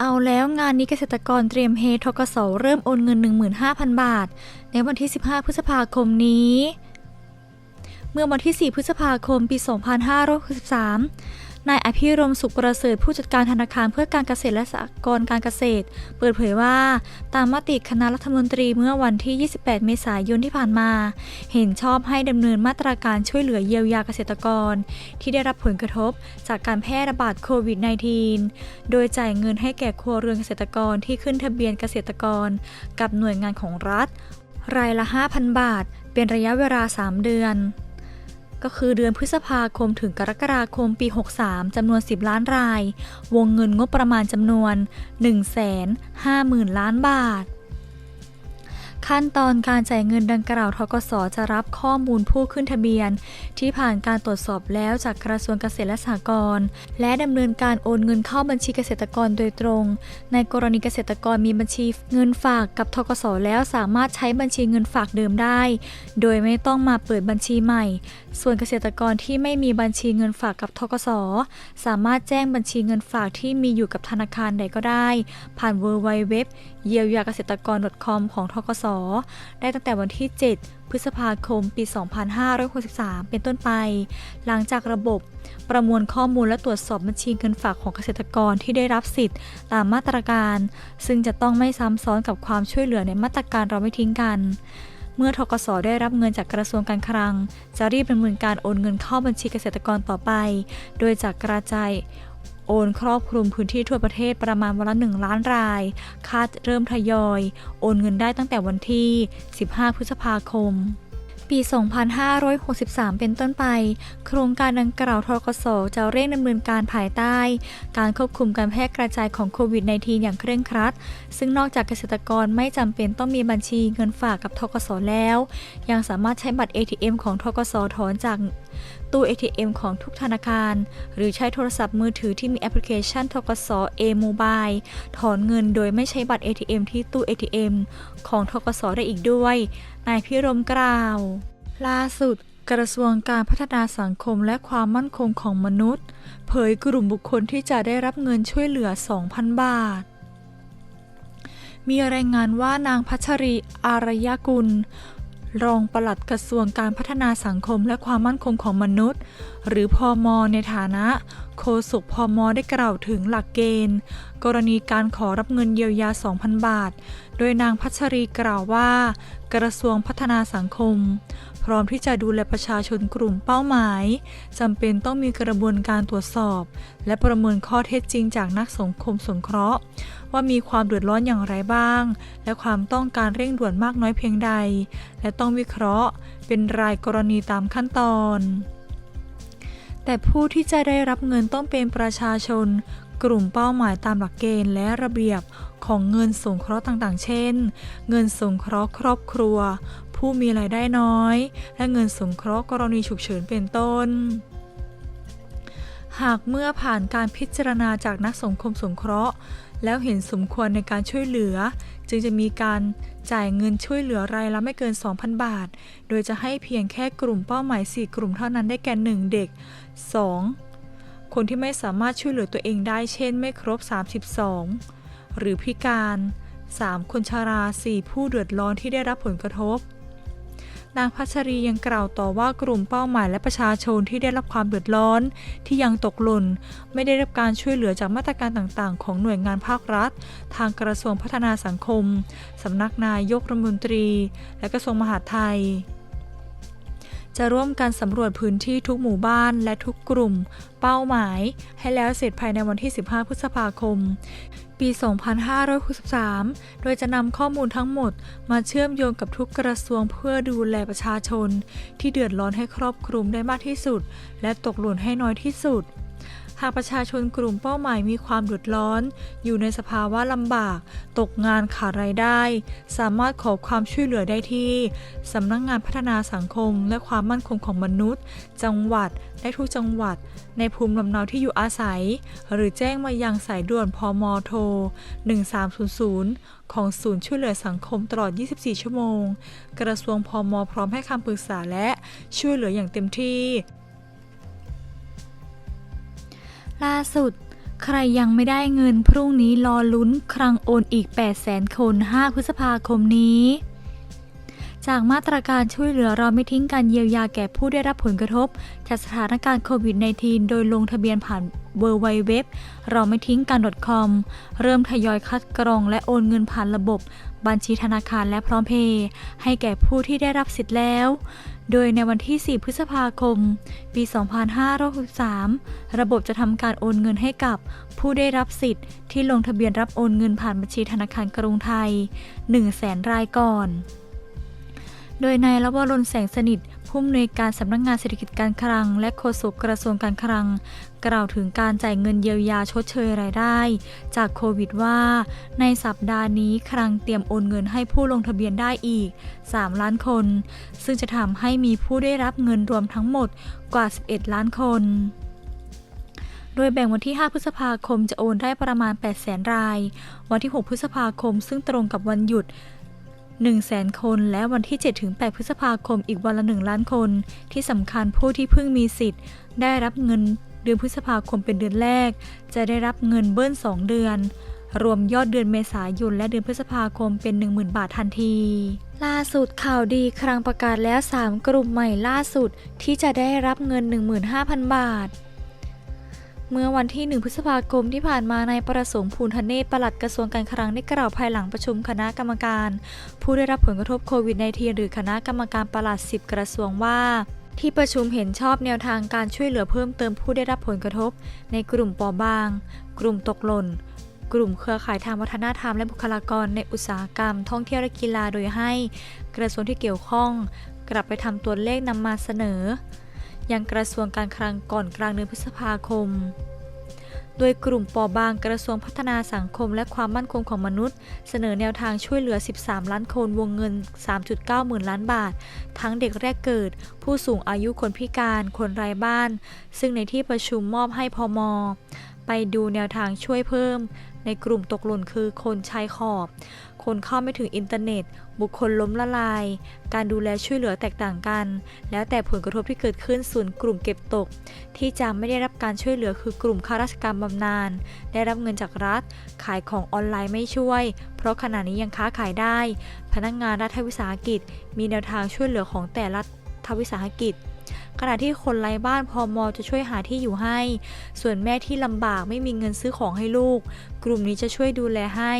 เอาแล้วงานนี้เกษตรกรเตรียมเฮทกสเริ่มโอนเงิน 15,000 บาท ในวันที่ 15 พฤษภาคมนี้ เมื่อวันที่ 4 พฤษภาคม ปี 2563 นายอภิรมสุขประเสริฐผู้จัดการธนาคารเพื่อการเกษตรและสหกรณ์การเกษตร เปิดเผยว่า ตามมติคณะรัฐมนตรีเมื่อวันที่ 28 เมษายนที่ผ่านมา เห็นชอบให้ดำเนินมาตรการช่วยเหลือเยียวยาเกษตรกร ที่ได้รับผลกระทบจากการแพร่ระบาดโควิด -19 โดยจ่ายเงินให้แก่ครัวเรือนเกษตรกรที่ขึ้นทะเบียนเกษตรกร กับหน่วยงานของรัฐ รายละ 5,000 บาท เป็นระยะเวลา 3 เดือน ก็คือเดือนพฤษภาคมถึงกรกฎาคมปี 63 จำนวน 10 ล้านราย วงเงินงบประมาณจำนวน 150,000 ล้านบาท ขั้นตอนการจ่ายเงินดังกล่าวทกสจะรับข้อมูลผู้ขึ้นทะเบียน ที่ผ่านการตรวจสอบแล้วจากกระทรวงเกษตรและสหกรณ์และดำเนินการโอนเงินเข้าบัญชีเกษตรกรโดยตรง ในกรณีเกษตรกรมีบัญชีเงินฝากกับทกสแล้วสามารถใช้บัญชีเงินฝากเดิมได้ โดยไม่ต้องมาเปิดบัญชีใหม่ ส่วนเกษตรกรที่ไม่มีบัญชีเงินฝากกับทกสสามารถแจ้งบัญชีเงินฝากที่มีอยู่กับธนาคารใดก็ได้ ผ่าน w w w เยียวยาเกษตรกร .com ของทกส ได้ตั้งแต่วันที่ 7 พฤษภาคม ปี 2563 เป็นต้นไป หลังจากระบบประมวลข้อมูลและตรวจสอบบัญชีเงินฝากของเกษตรกรที่ได้รับสิทธิ์ตามมาตรการ ซึ่งจะต้องไม่ซ้ำซ้อนกับความช่วยเหลือในมาตรการเราไม่ทิ้งกันเมื่อทกสได้รับเงินจากกระทรวงการคลัง จะรีบดำเนินการโอนเงินเข้าบัญชีเกษตรกรต่อไป โดยจากกระจาย โอนครอบคลุมพื้นที่ทั่วประเทศประมาณวันละ1ล้านราย คาดเริ่มทยอย โอนเงินได้ตั้งแต่วันที่ 15 พฤษภาคม ปี 2563 เป็นต้นไป โครงการดังกล่าวทกสจะเร่งดำเนินการภายใต้ การควบคุมการแพร่กระจายของโควิด -19 อย่างเคร่งครัด ซึ่งนอกจากเกษตรกรไม่จำเป็นต้องมีบัญชีเงินฝากกับทกสแล้ว ยังสามารถใช้บัตร ATM ของทกสถอนจากตู้ ATM ของทุกธนาคาร หรือใช้โทรศัพท์มือถือที่มีแอปพลิเคชันทกส A-Mobile ถอนเงินโดยไม่ใช้บัตร ATM ที่ตู้ ATM ของทกสได้อีกด้วย นายพิรมกล่าว ล่าสุดกระทรวงการพัฒนาสังคมและความมั่นคงของมนุษย์ เผยกลุ่มบุคคลที่จะได้รับเงินช่วยเหลือ 2,000 บาท มีรายงานว่านางพัชรีอารยกุล รองปลัดกระทรวงการพัฒนาสังคมและความมั่นคงของมนุษย์ หรือพอมในฐานะ โฆษกพอมได้กล่าวถึงหลักเกณฑ์ กรณีการขอรับเงินเยียวยา 2,000 บาท โดยนางพัชรีกล่าวว่า กระทรวงพัฒนาสังคม พร้อมที่จะดูแลประชาชนกลุ่มเป้าหมายจำเป็นต้องมีกระบวนการตรวจสอบ และประเมินข้อเท็จจริงจากนักสังคมสงเคราะห์ ว่ามีความเดือดร้อนอย่างไรบ้าง และความต้องการเร่งด่วนมากน้อยเพียงใด และต้องวิเคราะห์ เป็นรายกรณีตามขั้นตอน แต่ผู้ที่จะได้รับเงินต้องเป็นประชาชน กลุ่มเป้าหมายตามหลักเกณฑ์และระเบียบของเงินสงเคราะห์ต่างๆ เช่น เงินสงเคราะห์ครอบครัว ผู้มีรายได้น้อย และเงินสงเคราะห์กรณีฉุกเฉินเป็นต้น หากเมื่อผ่านการพิจารณาจากนักสังคมสงเคราะห์ แล้วเห็นสมควรในการช่วยเหลือ จึงจะมีการจ่ายเงินช่วยเหลือรายละไม่เกิน 2,000 บาท โดยจะให้เพียงแค่กลุ่มเป้าหมาย 4 กลุ่มเท่านั้นได้แก่ 1 เด็ก 2. คนที่ไม่สามารถช่วยเหลือตัวเองได้ เช่น ไม่ครบ 32 หรือพิการ 3. คนชารา 4 ผู้เดือดร้อนที่ได้รับผลกระทบ นางพัชรียังกล่าวต่อว่ากลุ่มเป้าหมายและประชาชนที่ได้รับความเดือดร้อน ที่ยังตกหล่นไม่ได้รับการช่วยเหลือจากมาตรการต่างๆ ของหน่วยงานภาครัฐ ทางกระทรวงพัฒนาสังคมสำนักนายกรัฐมนตรี และกระทรวงมหาดไทย จะร่วมกันสำรวจพื้นที่ทุกหมู่บ้านและทุกกลุ่ม เป้าหมาย ให้แล้วเสร็จภายในวันที่ 15 พฤษภาคม ปี 2563 โดยจะนำข้อมูลทั้งหมดมาเชื่อมโยงกับทุกกระทรวงเพื่อดูแลประชาชน ที่เดือดร้อนให้ครอบคลุมได้มากที่สุด และตกหล่นให้น้อยที่สุด หากประชาชนกลุ่มเป้าหมายมีความเดือดร้อน อยู่ในสภาวะลำบาก ตกงานขาดรายได้ สามารถขอความช่วยเหลือได้ที่สำนักงานพัฒนาสังคม และความมั่นคงของมนุษย์ จังหวัดและทุกจังหวัด ในภูมิลำเนาที่อยู่อาศัย หรือแจ้งมายังสายด่วนพมโทร 1300 ของศูนย์ช่วยเหลือสังคมตลอด 24 ชั่วโมง กระทรวงพมพร้อมให้คำปรึกษาและช่วยเหลืออย่างเต็มที่ ล่าสุด ใครยังไม่ได้เงินพรุ่งนี้รอลุ้นครั้งโอนอีก 8 0 0 0 0 0 คน 5 พฤษภาคมนี้ จากมาตรการช่วยเหลือเราไม่ทิ้งการเยียวยาแก่ผู้ได้รับผลกระทบ จากสถานการณ์โควิด -19 โดยลงทะเบียนผ่านเวอร์ไวเว็บเราไม่ทิ้งการ .com เริ่มทยอยคัดกรองและโอนเงินผ่านระบบ บัญชีธนาคารและพร้อมเพย์ให้แก่ผู้ที่ได้รับสิทธิ์แล้ว โดยในวันที่ 4 พฤษภาคม ปี 2563 ระบบจะทำการโอนเงินให้กับ ผู้ได้รับสิทธิ์ที่ลงทะเบียนรับโอนเงินผ่านบัญชีธนาคารกรุงไทย 1 0 0 0 0แสนรายก่อน โดยนายรวรนแสงสนิท ผู้อำนวยการสำนักงงานเศรษฐกิจการคลัง และโฆษกกระทรวงการคลัง กล่าวถึงการจ่ายเงินเยียวยาชดเชยรายได้ จากโควิดว่า ในสัปดาห์นี้คลังเตรียมโอนเงินให้ผู้ลงทะเบียนได้อีก 3 ล้านคน ซึ่งจะทำให้มีผู้ได้รับเงินรวมทั้งหมดกว่า 11 ล้านคนโดยแบ่งวันที่ 5 พฤษภาคมจะโอนได้ประมาณ 8 0 0 0 0 0 ราย วันที่ 6 พฤษภาคม ซึ่งตรงกับวันหยุด 1 0 0 0 0 คน และวันที่ 7-8 พฤษภาคมอีกวันละ 1 ล้านคน ที่สำคัญผู้ที่เพิ่งมีสิทธิ์ ได้รับเงินเดือนพฤษภาคมเป็นเดือนแรก จะได้รับเงินเบิ้ล 2 เดือน รวมยอดเดือนเมษายนและเดือนพฤษภาคมเป็น 10,000 บาททันทีล่าสุดข่าวดีครั้งประกาศแล้ว 3 กลุ่มใหม่ล่าสุดที่จะได้รับเงิน 15,000 บาท เมื่อวันที่ 1 พฤษภาคมที่ผ่านมานายประสงค์ภูลธเนศปลัดกระทรวงการคลังได้กล่าวภายหลังประชุมคณะกรรมการ ผู้ได้รับผลกระทบโควิด -19 หรือคณะกรรมการปลัด 10 กระทรวงว่าที่ประชุมเห็นชอบแนวทางการช่วยเหลือเพิ่มเติมผู้ได้รับผลกระทบ ในกลุ่มปอบาง กลุ่มตกหล่น กลุ่มเครือข่ายทางวัฒนธรรมและบุคลากรในอุตสาหกรรม ท่องเที่ยวและกีฬาโดยให้ กระทรวงที่เกี่ยวข้อง กลับไปทำตัวเลขนำมาเสนอ ยังกระทรวงการคลังก่อนกลางเดือนพฤษภาคม โดยกลุ่มปอบางกระทรวงพัฒนาสังคมและความมั่นคงของมนุษย์ เสนอแนวทางช่วยเหลือ 13 ล้านคนวงเงิน 3.9 หมื่นล้านบาท ทั้งเด็กแรกเกิด ผู้สูงอายุคนพิการ คนไร้บ้าน ซึ่งในที่ประชุมมอบให้พม ไปดูแนวทางช่วยเพิ่ม ในกลุ่มตกหล่นคือคนชายขอบ คนเข้าไม่ถึงอินเทอร์เน็ต บุคคลล้มละลาย การดูแลช่วยเหลือแตกต่างกัน แล้วแต่ผลกระทบที่เกิดขึ้นส่วนกลุ่มเก็บตก ที่จะไม่ได้รับการช่วยเหลือคือกลุ่มข้าราชการบำนาญได้รับเงินจากรัฐ ขายของออนไลน์ไม่ช่วย เพราะขณะนี้ยังค้าขายได้ พนักงานรัฐวิสาหกิจ มีแนวทางช่วยเหลือของแต่ละรัฐวิสาหกิจ ขณะที่คนไร้บ้านพอมอจะช่วยหาที่อยู่ให้ ส่วนแม่ที่ลำบากไม่มีเงินซื้อของให้ลูก กลุ่มนี้จะช่วยดูแลให้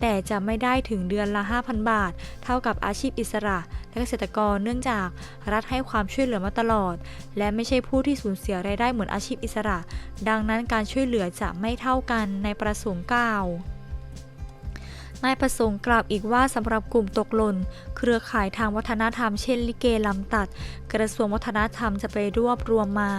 แต่จะไม่ได้ถึงเดือนละ 5,000 บาท เท่ากับอาชีพอิสระ และเกษตรกรเนื่องจากรัฐให้ความช่วยเหลือมาตลอด และไม่ใช่ผู้ที่สูญเสียรายได้เหมือนอาชีพอิสระ ดังนั้นการช่วยเหลือจะไม่เท่ากันในประสงค์กล่าวนายประสงค์กล่าวอีกว่าสำหรับกลุ่มตกหล่น เครือข่ายทางวัฒนธรรมเช่นลิเกลำตัด กระทรวงวัฒนธรรมจะไปรวบรวมมา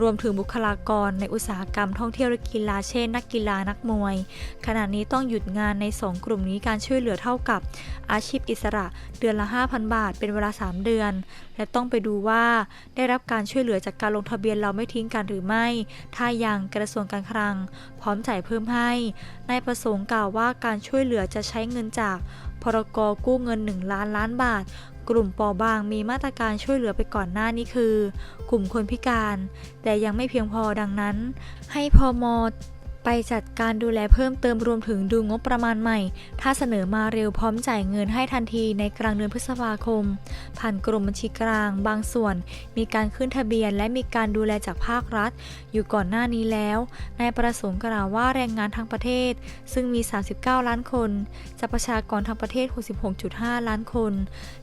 รวมถึงบุคลากรในอุตสาหกรรมท่องเที่ยวและกีฬาเช่น นักกีฬานักมวย ขณะนี้ต้องหยุดงานใน 2 กลุ่มนี้การช่วยเหลือเท่ากับอาชีพอิสระเดือนละ 5,000 บาท เป็นเวลา 3 เดือน และต้องไปดูว่าได้รับการช่วยเหลือจากการลงทะเบียนเราไม่ทิ้งกันหรือไม่ ถ้ายังกระทรวงการคลัง พร้อมจ่ายเพิ่มให้ นายประสงค์กล่าวว่าการช่วยเหลือจะใช้เงินจาก พรกกู้เงิน 1 ล้านล้านบาท กลุ่มปอบางมีมาตรการช่วยเหลือไปก่อนหน้านี้คือ กลุ่มคนพิการ แต่ยังไม่เพียงพอดังนั้น ให้พอม ไปจัดการดูแลเพิ่มเติมรวมถึงดูงบประมาณใหม่ ถ้าเสนอมาเร็วพร้อมจ่ายเงินให้ทันทีในกลางเดือนพฤษภาคม ผ่านกรมบัญชีกลาง บางส่วน มีการขึ้นทะเบียนและมีการดูแลจากภาครัฐ อยู่ก่อนหน้านี้แล้วนายประสงค์กล่าวว่าแรงงานทั้งประเทศ ซึ่งมี 39 ล้านคนจากประชากรทั้งประเทศ 66.5 ล้านคน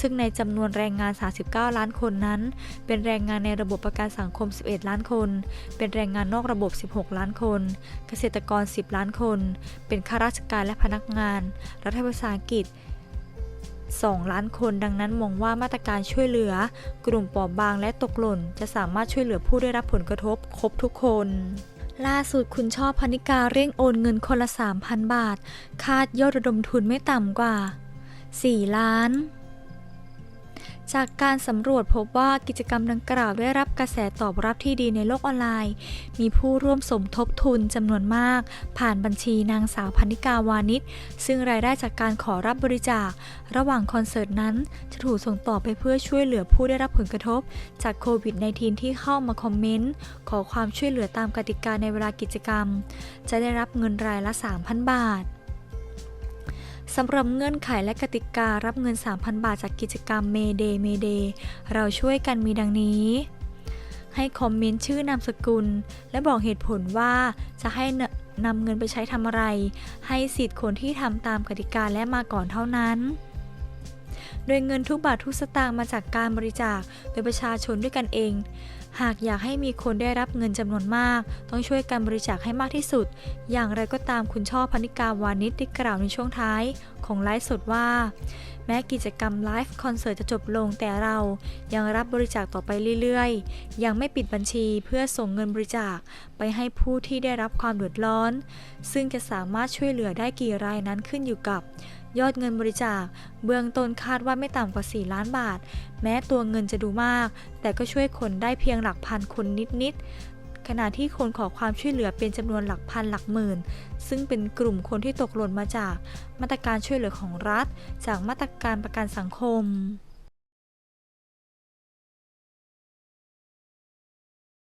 ซึ่งในจำนวนแรงงาน 39 ล้านคนนั้น เป็นแรงงานในระบบประกันสังคม 11 ล้านคน เป็นแรงงานนอกระบบ 16 ล้านคนเกษษตรกร 10 ล้านคน เป็นข้าราชการและพนักงาน รัฐวิสาหกิจ 2 ล้านคนดังนั้นมองว่ามาตรการช่วยเหลือ กลุ่มปอบบางและตกหล่น จะสามารถช่วยเหลือผู้ได้รับผลกระทบครบทุกคน ล่าสุดคุณชอบพนิกาเร่งโอนเงินคนละ 3,000 บาท คาดยอดระดมทุนไม่ต่ำกว่า 4 ล้าน จากการสำรวจพบว่ากิจกรรมดังกล่าวได้รับกระแสตอบรับที่ดีในโลกออนไลน์ มีผู้ร่วมสมทบทุนจำนวนมาก ผ่านบัญชีนางสาวพันิกาวานิชซึ่งรายได้จากการขอรับบริจาค ระหว่างคอนเสิร์ตนั้น จะถูกส่งต่อไปเพื่อช่วยเหลือผู้ได้รับผลกระทบ จากโควิด -19 ที่เข้ามาคอมเมนต์ ขอความช่วยเหลือตามกติกาในเวลากิจกรรม จะได้รับเงินรายละ 3,000 บาท สำหรับเงื่อนไขและกติการับเงิน 3,000 บาทจากกิจกรรม Mayday Mayday เราช่วยกันมีดังนี้ ให้คอมเมนต์ชื่อนามสกุล และบอกเหตุผลว่าจะให้นำเงินไปใช้ทำอะไร ให้สิทธิ์คนที่ทำตามกติกาและมาก่อนเท่านั้น โดยเงินทุกบาททุกสตางค์มาจากการบริจาคโดยประชาชนด้วยกันเอง หากอยากให้มีคนได้รับเงินจำนวนมาก ต้องช่วยกันบริจาคให้มากที่สุด อย่างไรก็ตามคุณช่อพนิกาวานิชได้กล่าวในช่วงท้าย ของไลฟ์สดว่า แม้กิจกรรมไลฟ์คอนเสิร์ตจะจบลงแต่เรา ยังรับบริจาคต่อไปเรื่อยๆ ยังไม่ปิดบัญชีเพื่อส่งเงินบริจาคไปให้ผู้ที่ได้รับความเดือดร้อน ซึ่งจะสามารถช่วยเหลือได้กี่รายนั้นขึ้นอยู่กับ ยอดเงินบริจาค เบื้องต้นคาดว่าไม่ต่ำกว่า 4 ล้านบาท แม้ตัวเงินจะดูมาก แต่ก็ช่วยคนได้เพียงหลักพันคนนิดๆขณะที่คนขอความช่วยเหลือเป็นจำนวนหลักพันหลักหมื่น ซึ่งเป็นกลุ่มคนที่ตกหล่นมาจาก มาตรการช่วยเหลือของรัฐ จากมาตรการประกันสังคม